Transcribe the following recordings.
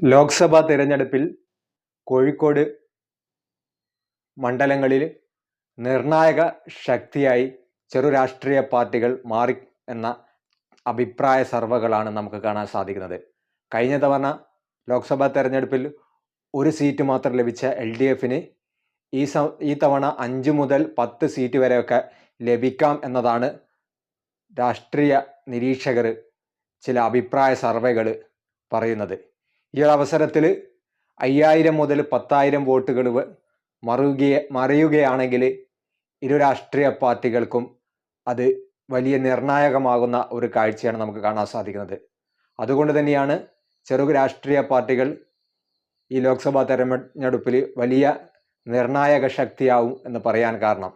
ലോക്സഭാ തിരഞ്ഞെടുപ്പിൽ കോഴിക്കോട് മണ്ഡലങ്ങളിൽ നിർണായക ശക്തിയായി ചെറു രാഷ്ട്രീയ പാർട്ടികൾ മാറി എന്ന അഭിപ്രായ സർവകളാണ് നമുക്ക് കാണാൻ സാധിക്കുന്നത്. കഴിഞ്ഞ തവണ ലോക്സഭാ തെരഞ്ഞെടുപ്പിൽ ഒരു സീറ്റ് മാത്രം ലഭിച്ച എൽ ഡി എഫിന് ഈ സ ഈ തവണ അഞ്ച് മുതൽ പത്ത് സീറ്റ് വരെയൊക്കെ ലഭിക്കാം എന്നതാണ് രാഷ്ട്രീയ നിരീക്ഷകർ ചില അഭിപ്രായ സർവേകൾ പറയുന്നത്. ഈ ഒരു അവസരത്തിൽ അയ്യായിരം മുതൽ പത്തായിരം വോട്ടുകൾ മറുകയെ മറിയുകയാണെങ്കിൽ ഇരു രാഷ്ട്രീയ പാർട്ടികൾക്കും അത് വലിയ നിർണായകമാകുന്ന ഒരു കാഴ്ചയാണ് നമുക്ക് കാണാൻ സാധിക്കുന്നത്. അതുകൊണ്ട് തന്നെയാണ് ചെറു രാഷ്ട്രീയ പാർട്ടികൾ ഈ ലോക്സഭാ തെരഞ്ഞെടുപ്പിൽ വലിയ നിർണായക ശക്തിയാവും എന്ന് പറയാൻ കാരണം.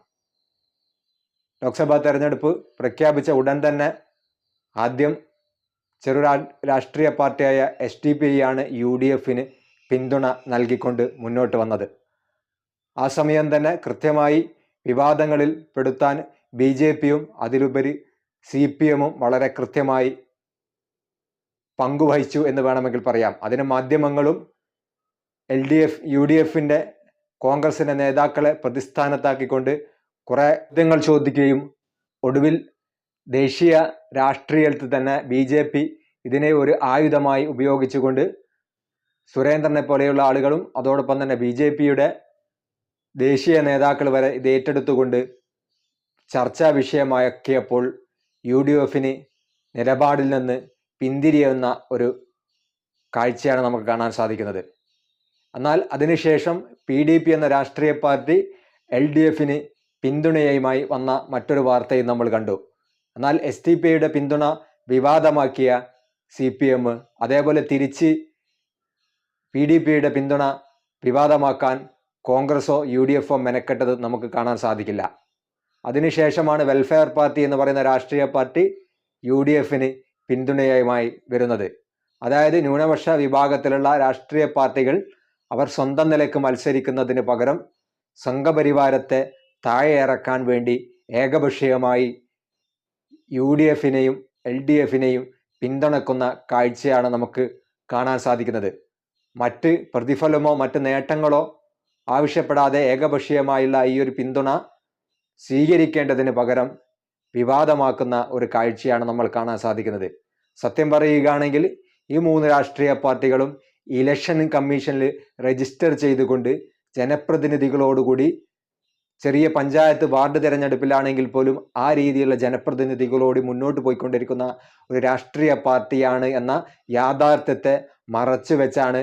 ലോക്സഭാ തെരഞ്ഞെടുപ്പ് പ്രഖ്യാപിച്ച ഉടൻ തന്നെ ആദ്യം ചെറു രാഷ്ട്രീയ പാർട്ടിയായ എസ് ഡി പി ആണ് യു ഡി എഫിന് പിന്തുണ നൽകിക്കൊണ്ട് മുന്നോട്ട് വന്നത്. ആ സമയം തന്നെ കൃത്യമായി വിവാദങ്ങളിൽ പെടുത്താൻ ബി ജെ പിയും അതിലുപരി സി പി എമ്മും വളരെ കൃത്യമായി പങ്കുവഹിച്ചു എന്ന് വേണമെങ്കിൽ പറയാം. അതിന് മാധ്യമങ്ങളും L D F U D എഫിന്റെ കോൺഗ്രസിന്റെ നേതാക്കളെ പ്രതിസ്ഥാനത്താക്കിക്കൊണ്ട് കുറേ ചോദ്യങ്ങൾ ചോദിക്കുകയും ഒടുവിൽ ദേശീയ രാഷ്ട്രീയത്തിൽ തന്നെ ബി ജെ പി ഇതിനെ ഒരു ആയുധമായി ഉപയോഗിച്ചുകൊണ്ട് സുരേന്ദ്രനെ പോലെയുള്ള ആളുകളും അതോടൊപ്പം തന്നെ ബി ജെ പിയുടെ ദേശീയ നേതാക്കൾ വരെ ഇത് ഏറ്റെടുത്തുകൊണ്ട് ചർച്ചാ വിഷയമാക്കിയപ്പോൾ യു ഡി എഫിന് നിലപാടിൽ നിന്ന് പിന്തിരിയുന്ന ഒരു കാഴ്ചയാണ് നമുക്ക് കാണാൻ സാധിക്കുന്നത്. എന്നാൽ അതിനുശേഷം പി ഡി പി എന്ന രാഷ്ട്രീയ പാർട്ടി എൽ ഡി എഫിന് പിന്തുണയുമായി വന്ന മറ്റൊരു വാർത്തയും നമ്മൾ കണ്ടു. എന്നാൽ എസ് ടി പി ഐയുടെ പിന്തുണ വിവാദമാക്കിയ സി പി എം അതേപോലെ തിരിച്ച് പി ഡി പിയുടെ പിന്തുണ വിവാദമാക്കാൻ കോൺഗ്രസോ യു ഡി എഫോ മെനക്കെട്ടത് നമുക്ക് കാണാൻ സാധിക്കില്ല. അതിനുശേഷമാണ് വെൽഫെയർ പാർട്ടി എന്ന് പറയുന്ന രാഷ്ട്രീയ പാർട്ടി യു ഡി എഫിന് പിന്തുണയുമായി വരുന്നത്. അതായത് ന്യൂനപക്ഷ വിഭാഗത്തിലുള്ള രാഷ്ട്രീയ പാർട്ടികൾ അവർ സ്വന്തം നിലയ്ക്ക് മത്സരിക്കുന്നതിന് പകരം സംഘപരിവാരത്തെ താഴെ ഇറക്കാൻ വേണ്ടി ഏകപക്ഷീയമായി യു ഡി എഫിനെയും എൽ ഡി എഫിനെയും പിന്തുണക്കുന്ന കാഴ്ചയാണ് നമുക്ക് കാണാൻ സാധിക്കുന്നത്. മറ്റ് പ്രതിഫലമോ മറ്റ് നേട്ടങ്ങളോ ആവശ്യപ്പെടാതെ ഏകപക്ഷീയമായുള്ള ഈ ഒരു പിന്തുണ സ്വീകരിക്കേണ്ടതിന് പകരം വിവാദമാക്കുന്ന ഒരു കാഴ്ചയാണ് നമ്മൾ കാണാൻ സാധിക്കുന്നത്. സത്യം പറയുകയാണെങ്കിൽ ഈ മൂന്ന് രാഷ്ട്രീയ പാർട്ടികളും ഇലക്ഷൻ കമ്മീഷനിൽ രജിസ്റ്റർ ചെയ്തുകൊണ്ട് ജനപ്രതിനിധികളോടുകൂടി ചെറിയ പഞ്ചായത്ത് വാർഡ് തിരഞ്ഞെടുപ്പിലാണെങ്കിൽ പോലും ആ രീതിയിലുള്ള ജനപ്രതിനിധികളോട് മുന്നോട്ട് പോയിക്കൊണ്ടിരിക്കുന്ന ഒരു രാഷ്ട്രീയ പാർട്ടിയാണ് എന്ന യാഥാർത്ഥ്യത്തെ മറച്ചു വെച്ചാണ്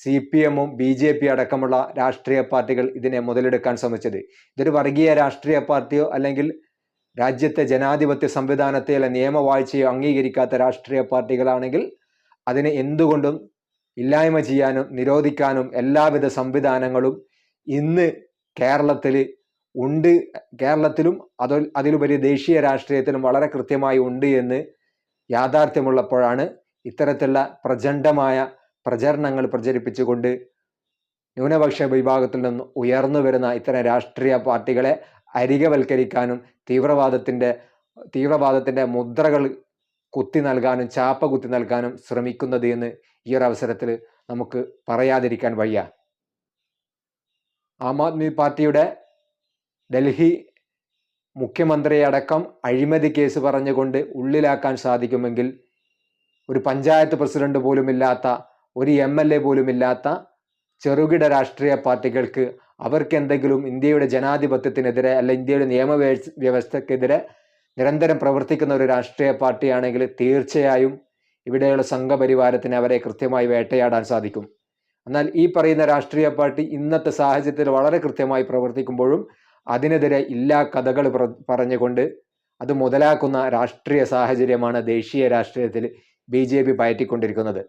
സി പി എമ്മും ബി ജെ പി അടക്കമുള്ള രാഷ്ട്രീയ പാർട്ടികൾ ഇതിനെ മുതലെടുക്കാൻ ശ്രമിച്ചത്. ഇതൊരു വർഗീയ രാഷ്ട്രീയ പാർട്ടിയോ അല്ലെങ്കിൽ രാജ്യത്തെ ജനാധിപത്യ സംവിധാനത്തെ അല്ല നിയമവാഴ്ചയോ അംഗീകരിക്കാത്ത രാഷ്ട്രീയ പാർട്ടികളാണെങ്കിൽ അതിനെ എന്തുകൊണ്ടും ഇല്ലായ്മ ചെയ്യാനും നിരോധിക്കാനും എല്ലാവിധ സംവിധാനങ്ങളും ഇന്ന് കേരളത്തിൽ ഉണ്ട്. കേരളത്തിലും അത് അതിലുപരി ദേശീയ രാഷ്ട്രീയത്തിലും വളരെ കൃത്യമായി ഉണ്ട് എന്ന് യാഥാർത്ഥ്യമുള്ളപ്പോഴാണ് ഇത്തരത്തിലുള്ള പ്രചണ്ഡമായ പ്രചരണങ്ങൾ പ്രചരിപ്പിച്ചുകൊണ്ട് ന്യൂനപക്ഷ വിഭാഗത്തിൽ നിന്ന് ഉയർന്നു വരുന്ന ഇത്തരം രാഷ്ട്രീയ പാർട്ടികളെ അരികവൽക്കരിക്കാനും തീവ്രവാദത്തിന്റെ തീവ്രവാദത്തിന്റെ മുദ്രകൾ കുത്തി നൽകാനും ചാപ്പ കുത്തി നൽകാനും ശ്രമിക്കുന്നത് എന്ന് ഈ ഒരു അവസരത്തിൽ നമുക്ക് പറയാതിരിക്കാൻ വയ്യ. ആം ആദ്മി പാർട്ടിയുടെ ഡൽഹി മുഖ്യമന്ത്രിയടക്കം അഴിമതി കേസ് പറഞ്ഞുകൊണ്ട് ഉള്ളിലാക്കാൻ സാധിക്കുമെങ്കിൽ ഒരു പഞ്ചായത്ത് പ്രസിഡന്റ് പോലുമില്ലാത്ത ഒരു എം എൽ എ പോലും ഇല്ലാത്ത ചെറുകിട രാഷ്ട്രീയ പാർട്ടികൾക്ക് അവർക്ക് എന്തെങ്കിലും ഇന്ത്യയുടെ ജനാധിപത്യത്തിനെതിരെ അല്ല ഇന്ത്യയുടെ നിയമ വ്യവസ്ഥക്കെതിരെ നിരന്തരം പ്രവർത്തിക്കുന്ന ഒരു രാഷ്ട്രീയ പാർട്ടിയാണെങ്കിൽ തീർച്ചയായും ഇവിടെയുള്ള സംഘപരിവാരത്തിന് അവരെ കൃത്യമായി വേട്ടയാടാൻ സാധിക്കും. എന്നാൽ ഈ പറയുന്ന രാഷ്ട്രീയ പാർട്ടി ഇന്നത്തെ സാഹചര്യത്തിൽ വളരെ കൃത്യമായി പ്രവർത്തിക്കുമ്പോഴും അതിനെതിരെ ഇല്ലാ കഥകൾ പറഞ്ഞുകൊണ്ട് അത് മുതലാക്കുന്ന രാഷ്ട്രീയ സാഹചര്യമാണ് ദേശീയ രാഷ്ട്രീയത്തിൽ ബി ജെ പി പയറ്റിക്കൊണ്ടിരിക്കുന്നത്.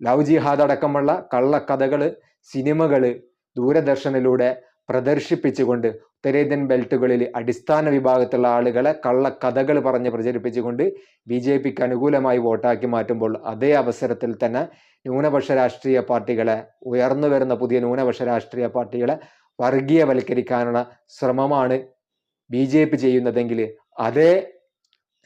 ലവ് ജിഹാദ് അടക്കമുള്ള കള്ളക്കഥകൾ സിനിമകൾ ദൂരദർശനിലൂടെ പ്രദർശിപ്പിച്ചുകൊണ്ട് ഉത്തരേന്ത്യൻ ബെൽറ്റുകളിൽ അടിസ്ഥാന വിഭാഗത്തിലുള്ള ആളുകളെ കള്ളക്കഥകൾ പറഞ്ഞ് പ്രചരിപ്പിച്ചുകൊണ്ട് ബി ജെ പിക്ക് അനുകൂലമായി വോട്ടാക്കി മാറ്റുമ്പോൾ അതേ അവസരത്തിൽ തന്നെ ന്യൂനപക്ഷ രാഷ്ട്രീയ പാർട്ടികളെ ഉയർന്നു വരുന്ന പുതിയ ന്യൂനപക്ഷ രാഷ്ട്രീയ പാർട്ടികളെ വർഗീയവൽക്കരിക്കാനുള്ള ശ്രമമാണ് ബി ജെ പി ചെയ്യുന്നതെങ്കിൽ അതേ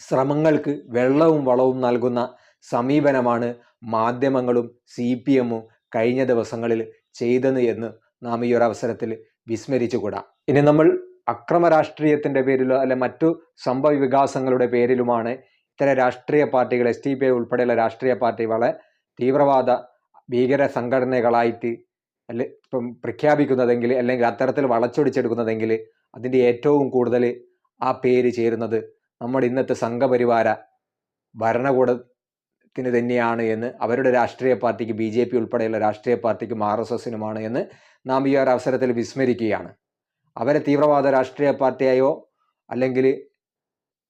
ശ്രമങ്ങൾക്ക് വെള്ളവും വളവും നൽകുന്ന സമീപനമാണ് മാധ്യമങ്ങളും സി പി എമ്മും കഴിഞ്ഞ ദിവസങ്ങളിൽ ചെയ്തത് എന്ന് നാം ഈ ഒരു അവസരത്തിൽ വിസ്മരിച്ചുകൂടാ. ഇനി നമ്മൾ അക്രമ രാഷ്ട്രീയത്തിന്റെ പേരിലോ അല്ലെ മറ്റു സംഭവ വികാസങ്ങളുടെ പേരിലുമാണ് ഇത്തരം രാഷ്ട്രീയ പാർട്ടികൾ എസ് ടി പി ഐ ഉൾപ്പെടെയുള്ള രാഷ്ട്രീയ പാർട്ടികളെ തീവ്രവാദ ഭീകര സംഘടനകളായിട്ട് അല്ലെ ഇപ്പം പ്രഖ്യാപിക്കുന്നതെങ്കിൽ അല്ലെങ്കിൽ അത്തരത്തിൽ വളച്ചൊടിച്ചെടുക്കുന്നതെങ്കിൽ അതിന്റെ ഏറ്റവും കൂടുതൽ ആ പേര് ചേരുന്നത് നമ്മുടെ ഇന്നത്തെ സംഘപരിവാര ഭരണകൂടത്തിന് തന്നെയാണ് എന്ന് അവരുടെ രാഷ്ട്രീയ പാർട്ടിക്ക് ബി ജെ പി ഉൾപ്പെടെയുള്ള രാഷ്ട്രീയ പാർട്ടിക്കും ആർ എസ് എസിനുമാണ് എന്ന് നാം ഈ ഒരു അവസരത്തിൽ വിസ്മരിക്കുകയാണ്. അവരെ തീവ്രവാദ രാഷ്ട്രീയ പാർട്ടിയായോ അല്ലെങ്കിൽ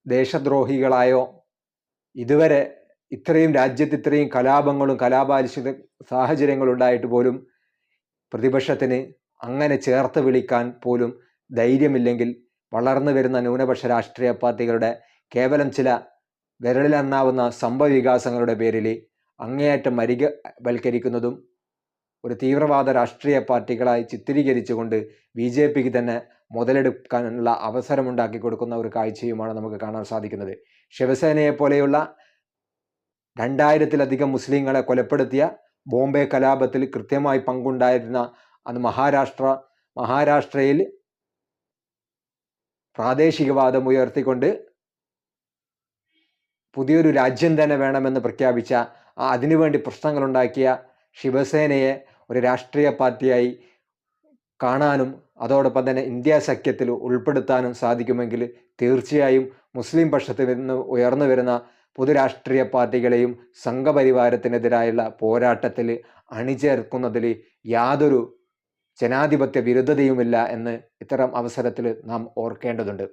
ദേശദ്രോഹികളായോ ഇതുവരെ ഇത്രയും രാജ്യത്ത് ഇത്രയും കലാപങ്ങളും കലാപാലിശിത സാഹചര്യങ്ങളും ഉണ്ടായിട്ട് പോലും പ്രതിപക്ഷത്തിന് അങ്ങനെ ചേർത്ത് വിളിക്കാൻ പോലും ധൈര്യമില്ലെങ്കിൽ വളർന്നു വരുന്ന ന്യൂനപക്ഷ രാഷ്ട്രീയ പാർട്ടികളുടെ കേവലം ചില വിരളിലെണ്ണാവുന്ന സംഭവ വികാസങ്ങളുടെ പേരിൽ അങ്ങേയറ്റം മരികവൽക്കരിക്കുന്നതും ഒരു തീവ്രവാദ രാഷ്ട്രീയ പാർട്ടികളായി ചിത്രീകരിച്ചുകൊണ്ട് ബി ജെ പിക്ക് തന്നെ മുതലെടുക്കാനുള്ള അവസരമുണ്ടാക്കി കൊടുക്കുന്ന ഒരു കാഴ്ചയുമാണ് നമുക്ക് കാണാൻ സാധിക്കുന്നത്. ശിവസേനയെ പോലെയുള്ള രണ്ടായിരത്തിലധികം മുസ്ലിങ്ങളെ കൊലപ്പെടുത്തിയ ബോംബെ കലാപത്തിൽ കൃത്യമായി പങ്കുണ്ടായിരുന്ന അന്ന് മഹാരാഷ്ട്ര മഹാരാഷ്ട്രയിൽ പ്രാദേശികവാദം ഉയർത്തിക്കൊണ്ട് പുതിയൊരു രാജ്യം തന്നെ വേണമെന്ന് പ്രഖ്യാപിച്ച അതിനുവേണ്ടി പ്രശ്നങ്ങളുണ്ടാക്കിയ ശിവസേനയെ ഒരു രാഷ്ട്രീയ പാർട്ടിയായി കാണാനും അതോടൊപ്പം തന്നെ ഇന്ത്യ സഖ്യത്തിൽ ഉൾപ്പെടുത്താനും സാധിക്കുമെങ്കിൽ തീർച്ചയായും മുസ്ലിം പക്ഷത്തിൽ നിന്ന് ഉയർന്നു വരുന്ന പൊതുരാഷ്ട്രീയ പാർട്ടികളെയും സംഘപരിവാരത്തിനെതിരായുള്ള പോരാട്ടത്തിൽ അണിചേർക്കുന്നതിൽ യാതൊരു ജനാധിപത്യ വിരുദ്ധതയുമില്ല എന്ന് ഇത്തരം അവസരത്തിൽ നാം ഓർക്കേണ്ടതുണ്ട്.